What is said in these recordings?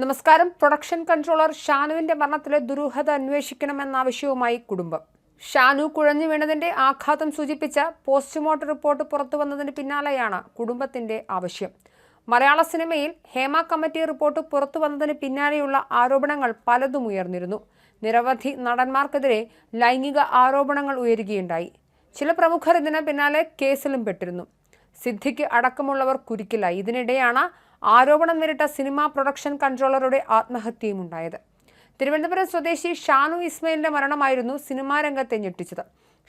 നമസ്കാരം. Production controller ഷാനുവിന്റെ മരണത്തിലെ ദുരൂഹത അന്വേഷിക്കണമെന്നാവശ്യവുമായി കുടുംബം. ഷാനു കുഴഞ്ഞു വീണതിന്റെ ആഘാതം സൂചിപ്പിച്ച പോസ്റ്റ്മോർട്ടം റിപ്പോർട്ട് പുറത്തു വന്നതിന് പിന്നാലെയാണ് കുടുംബത്തിന്റെ ആവശ്യം. മലയാള സിനിമയിൽ ഹേമ കമ്മിറ്റി റിപ്പോർട്ട് പുറത്തു വന്നതിന് പിന്നാലെയുള്ള ആരോപണങ്ങൾ പലതും ഉയർന്നിരുന്നു. നിരവധി നടന്മാർക്കെതിരെ ലൈംഗിക ആരോപണങ്ങൾ ഉയരുകയുണ്ടായി. ചില പ്രമുഖർ ഇതിന് പിന്നാലെ കേസിലും പെട്ടിരുന്നു. സിദ്ധിക്ക് അടക്കമുള്ളവർ കുരുക്കിലായി. ഇതിനിടെയാണ് ആരോപണം നേരിട്ട സിനിമാ പ്രൊഡക്ഷൻ കൺട്രോളറുടെ ആത്മഹത്യയും ഉണ്ടായത്. തിരുവനന്തപുരം സ്വദേശി ഷാനു ഇസ്മയിലിന്റെ മരണമായിരുന്നു സിനിമാ രംഗത്തെ ഞെട്ടിച്ചത്.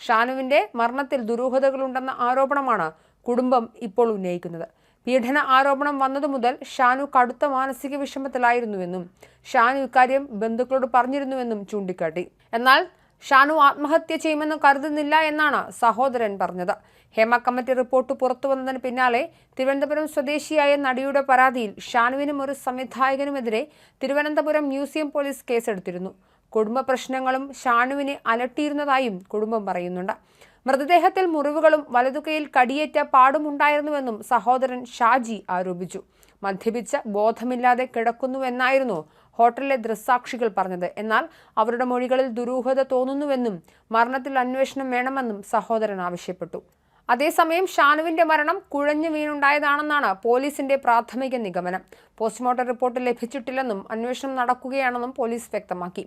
ഷാനുവിന്റെ മരണത്തിൽ ദുരൂഹതകളുണ്ടെന്ന ആരോപണമാണ് കുടുംബം ഇപ്പോൾ ഉന്നയിക്കുന്നത്. പീഡന ആരോപണം വന്നതു മുതൽ ഷാനു കടുത്ത മാനസിക വിഷമത്തിലായിരുന്നുവെന്നും ഷാനു ഇക്കാര്യം ബന്ധുക്കളോട് പറഞ്ഞിരുന്നുവെന്നും ചൂണ്ടിക്കാട്ടി. എന്നാൽ ഷാനു ആത്മഹത്യ ചെയ്യുമെന്ന് കരുതുന്നില്ല എന്നാണ് സഹോദരൻ പറഞ്ഞത്. ഹേമ കമ്മിറ്റി റിപ്പോർട്ട് പുറത്തു വന്നതിന് പിന്നാലെ തിരുവനന്തപുരം സ്വദേശിയായ നടിയുടെ പരാതിയിൽ ഷാനുവിനും ഒരു സംവിധായകനുമെതിരെ തിരുവനന്തപുരം മ്യൂസിയം പോലീസ് കേസെടുത്തിരുന്നു. കുടുംബ പ്രശ്നങ്ങളും ഷാനുവിനെ അലട്ടിയിരുന്നതായും കുടുംബം പറയുന്നുണ്ട്. മൃതദേഹത്തിൽ മുറിവുകളും വലതുകയിൽ കടിയേറ്റ പാടുമുണ്ടായിരുന്നുവെന്നും സഹോദരൻ ഷാജി ആരോപിച്ചു. മദ്യപിച്ച് ബോധമില്ലാതെ കിടക്കുന്നുവെന്നായിരുന്നു ഹോട്ടലിലെ ദൃസാക്ഷികൾ പറഞ്ഞത്. എന്നാൽ അവരുടെ മൊഴികളിൽ ദുരൂഹത തോന്നുന്നുവെന്നും മരണത്തിൽ അന്വേഷണം വേണമെന്നും സഹോദരൻ ആവശ്യപ്പെട്ടു. അതേസമയം ഷാനുവിന്റെ മരണം കുഴഞ്ഞു വീണുണ്ടായതാണെന്നാണ് പോലീസിന്റെ പ്രാഥമിക നിഗമനം. പോസ്റ്റ്മോർട്ടം റിപ്പോർട്ട് ലഭിച്ചിട്ടില്ലെന്നും അന്വേഷണം നടക്കുകയാണെന്നും പോലീസ് വ്യക്തമാക്കി.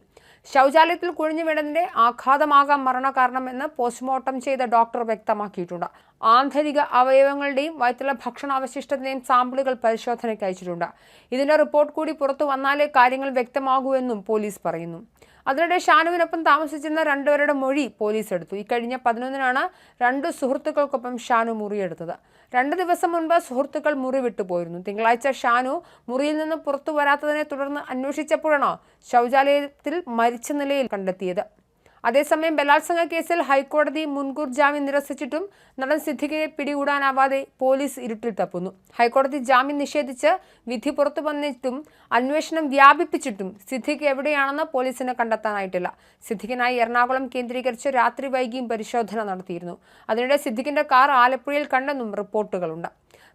ശൗചാലയത്തിൽ കുഴഞ്ഞു വീണതിന്റെ ആഘാതമാകാം മരണകാരണമെന്ന് പോസ്റ്റ്മോർട്ടം ചെയ്ത ഡോക്ടർ വ്യക്തമാക്കിയിട്ടുണ്ട്. ആന്തരിക അവയവങ്ങളുടെയും വയറ്റിലെ ഭക്ഷണാവശിഷ്ടത്തിന്റെയും സാമ്പിളുകൾ പരിശോധനയ്ക്ക് അയച്ചിട്ടുണ്ട്. ഇതിന്റെ റിപ്പോർട്ട് കൂടി പുറത്തു വന്നാലേ കാര്യങ്ങൾ വ്യക്തമാകൂ എന്നും പോലീസ് പറയുന്നു. അതിനിടെ ഷാനുവിനൊപ്പം താമസിച്ചിരുന്ന രണ്ടുപേരുടെ മൊഴി പോലീസ് എടുത്തു. ഇക്കഴിഞ്ഞ പതിനൊന്നിനാണ് രണ്ട് സുഹൃത്തുക്കൾക്കൊപ്പം ഷാനു മുറിയെടുത്തത്. രണ്ട് ദിവസം മുൻപ് സുഹൃത്തുക്കൾ മുറി വിട്ടു പോയിരുന്നു. തിങ്കളാഴ്ച ഷാനു മുറിയിൽ നിന്ന് പുറത്തു വരാത്തതിനെ തുടർന്ന് അന്വേഷിച്ചപ്പോഴാണോ ശൗചാലയത്തിൽ മരിച്ച നിലയിൽ കണ്ടെത്തിയത്. അതേസമയം ബലാത്സംഗ കേസിൽ ഹൈക്കോടതി മുൻകൂർ ജാമ്യം നിരസിച്ചിട്ടും നടൻ സിദ്ദിഖിനെ പിടികൂടാനാവാതെ പോലീസ് ഇരുട്ടിൽ തപ്പുന്നു. ഹൈക്കോടതി ജാമ്യം നിഷേധിച്ച് വിധി പുറത്തു വന്നിട്ടും അന്വേഷണം വ്യാപിപ്പിച്ചിട്ടും സിദ്ദിഖ് എവിടെയാണെന്ന് പോലീസിന് കണ്ടെത്താനായിട്ടില്ല. സിദ്ദിഖിനായി എറണാകുളം കേന്ദ്രീകരിച്ച് രാത്രി വൈകിയും പരിശോധന നടത്തിയിരുന്നു. അതിനിടെ സിദ്ദിഖിന്റെ കാർ ആലപ്പുഴയിൽ കണ്ടെന്നും റിപ്പോർട്ടുകളുണ്ട്.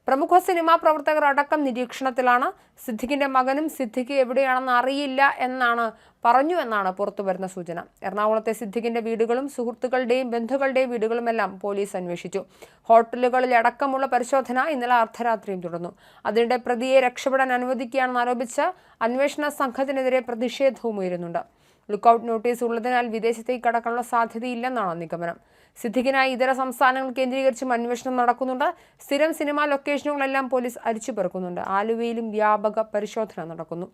പ്രമുഖ സിനിമാ പ്രവർത്തകർ അടക്കം നിരീക്ഷണത്തിലാണ്. സിദ്ദിഖിന്റെ മകനും സിദ്ദിഖ് എവിടെയാണെന്ന് അറിയില്ല എന്നാണ് പറഞ്ഞു എന്നാണ് പുറത്തുവരുന്ന സൂചന. എറണാകുളത്തെ സിദ്ദിഖിന്റെ വീടുകളും സുഹൃത്തുക്കളുടെയും ബന്ധുക്കളുടെയും വീടുകളുമെല്ലാം പോലീസ് അന്വേഷിച്ചു. ഹോട്ടലുകളിൽ അടക്കമുള്ള പരിശോധന ഇന്നലെ അർദ്ധരാത്രിയും തുടർന്നു. അതിനിടെ പ്രതിയെ രക്ഷപ്പെടാൻ അനുവദിക്കുകയാണെന്ന് ആരോപിച്ച അന്വേഷണ സംഘത്തിനെതിരെ പ്രതിഷേധവും ഉയരുന്നുണ്ട്. ലുക്കൌട്ട് നോട്ടീസ് ഉള്ളതിനാൽ വിദേശത്തേക്ക് കടക്കാനുള്ള സാധ്യതയില്ലെന്നാണ് നിഗമനം. സിദ്ദിഖിനായി ഇതര സംസ്ഥാനങ്ങൾ കേന്ദ്രീകരിച്ചും അന്വേഷണം നടക്കുന്നുണ്ട്. സ്ഥിരം സിനിമാ ലൊക്കേഷനുകളെല്ലാം പോലീസ് അരിച്ചു പെറുക്കുന്നുണ്ട് ആലുവയിലും വ്യാപക പരിശോധന നടക്കുന്നു.